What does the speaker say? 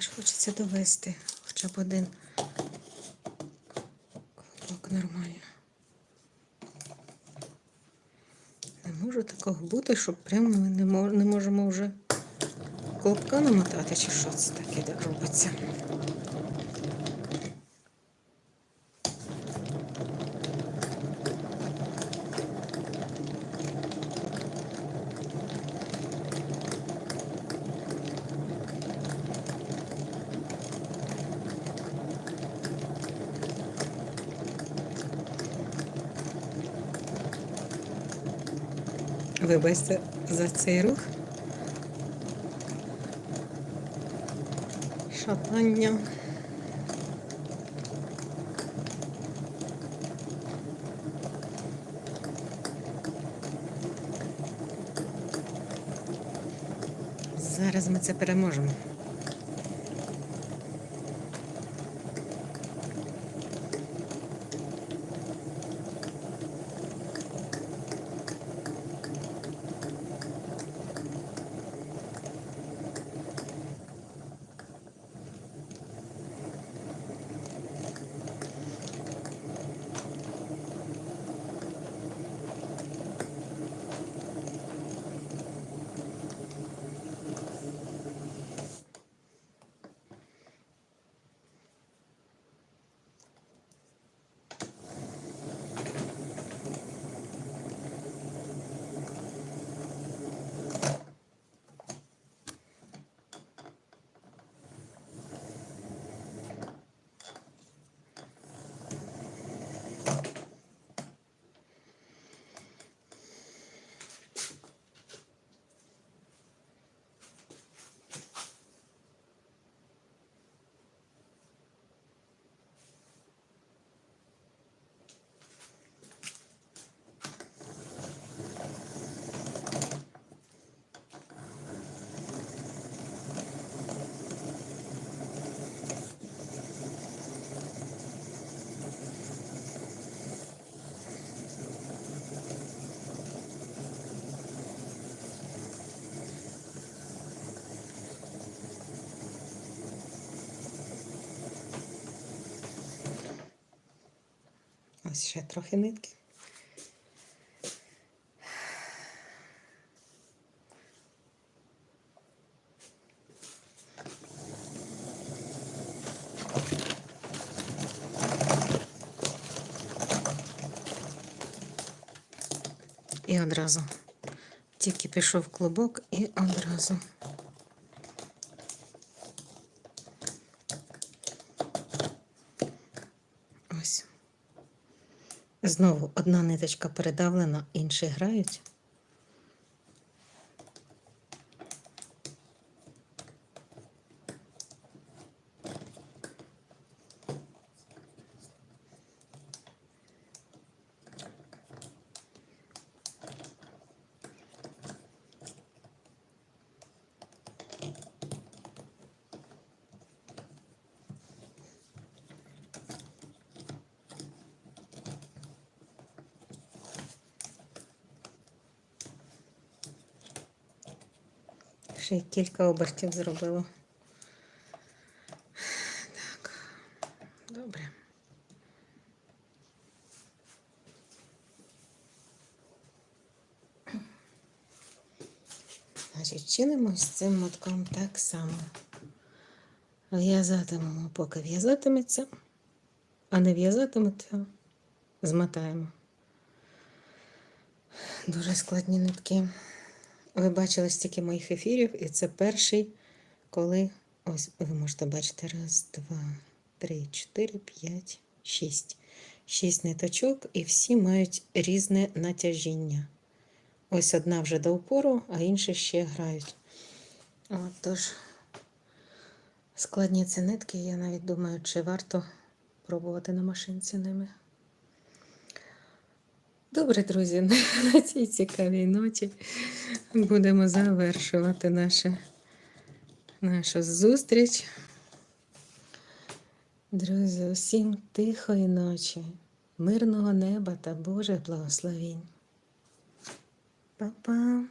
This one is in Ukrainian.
Але ж хочеться довести хоча б один клубок нормально. Не може такого бути, щоб прямо ми не, можемо вже колобка намотати, чи що це таке робиться. Вибачте за цей рух. Шатання. Зараз ми це переможемо. Ось ще трохи нитки. І одразу. Тільки пішов клубок і одразу. Ось. Знову одна ниточка передавлена, інші грають. Ще кілька обертів зробила. Так, добре. Значить, чинимо з цим мотком так само. В'язатимемо, поки в'язатиметься, а не в'язатиметься, змотаємо. Дуже складні нитки. Ви бачили стільки моїх ефірів, і це перший, коли ось ви можете бачити раз, два, три, чотири, п'ять, шість. Шість ниточок, і всі мають різне натяжіння. Ось одна вже до упору, а інші ще грають. От, тож, складні ці нитки, я навіть думаю, чи варто пробувати на машинці ними. Добре, друзі, на цій цікавій ноті будемо завершувати наше, нашу зустріч. Друзі, усім тихої ночі, мирного неба та Божих благословінь. Па-па!